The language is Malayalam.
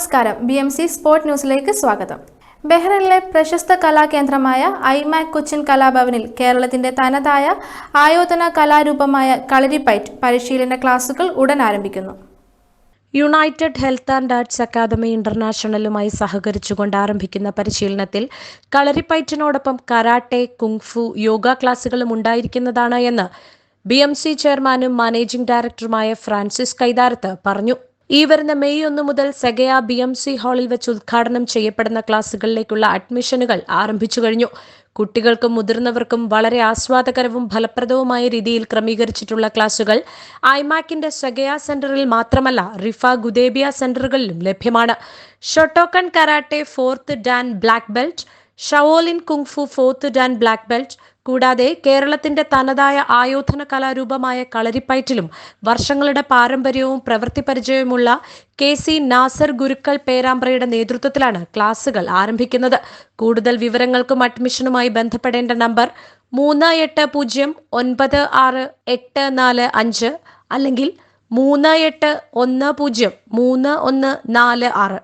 നമസ്കാരം. ബി എം സി സ്പോർട് ന്യൂസിലേക്ക് സ്വാഗതം. ബഹ്റൈനിലെ പ്രശസ്ത കലാകേന്ദ്രമായ ഐമാക് കൊച്ചിൻ കലാഭവനിൽ കേരളത്തിന്റെ തനതായ ആയോധന കലാരൂപമായ കളരിപ്പയറ്റ് പരിശീലന ക്ലാസുകൾ ഉടൻ ആരംഭിക്കുന്നു. United Health and Arts Academy ഇന്റർനാഷണലുമായി സഹകരിച്ചുകൊണ്ട് ആരംഭിക്കുന്ന പരിശീലനത്തിൽ കളരിപ്പയറ്റിനോടൊപ്പം കരാട്ടെ കുങ്ഫു യോഗ ക്ലാസുകളും ഉണ്ടായിരിക്കുന്നതാണ് എന്ന് ബി എം സി ചെയർമാനും മാനേജിംഗ് ഡയറക്ടറുമായ ഫ്രാൻസിസ് കൈതാരത്ത് പറഞ്ഞു. ഈ വരുന്ന മെയ് ഒന്ന് മുതൽ സെഗയ ബി എം സി ഹാളിൽ വെച്ച് ഉദ്ഘാടനം ചെയ്യപ്പെടുന്ന ക്ലാസുകളിലേക്കുള്ള അഡ്മിഷനുകൾ ആരംഭിച്ചു കഴിഞ്ഞു. കുട്ടികൾക്കും മുതിർന്നവർക്കും വളരെ ആസ്വാദകരവും ഫലപ്രദവുമായ രീതിയിൽ ക്രമീകരിച്ചിട്ടുള്ള ക്ലാസുകൾ ഐമാക്കിന്റെ സെഗയ സെന്ററിൽ മാത്രമല്ല റിഫ ഗുദേബിയ സെന്ററുകളിലും ലഭ്യമാണ്. Shotokan karate fourth dan black belt Shaolin kung fu fourth dan black belt കൂടാതെ കേരളത്തിന്റെ തനതായ ആയോധന കലാരൂപമായ കളരിപ്പയറ്റിലും വർഷങ്ങളുടെ പാരമ്പര്യവും പ്രവൃത്തി പരിചയവുമുള്ള കെ സി നാസർ ഗുരുക്കൾ പേരാമ്പ്രയുടെ നേതൃത്വത്തിലാണ് ക്ലാസുകൾ ആരംഭിക്കുന്നത്. കൂടുതൽ വിവരങ്ങൾക്കും അഡ്മിഷനുമായി ബന്ധപ്പെടേണ്ട നമ്പർ മൂന്ന് എട്ട് പൂജ്യം ഒൻപത് ആറ് എട്ട് നാല് അഞ്ച് അല്ലെങ്കിൽ മൂന്ന് എട്ട് ഒന്ന് പൂജ്യം മൂന്ന് ഒന്ന് നാല് ആറ്.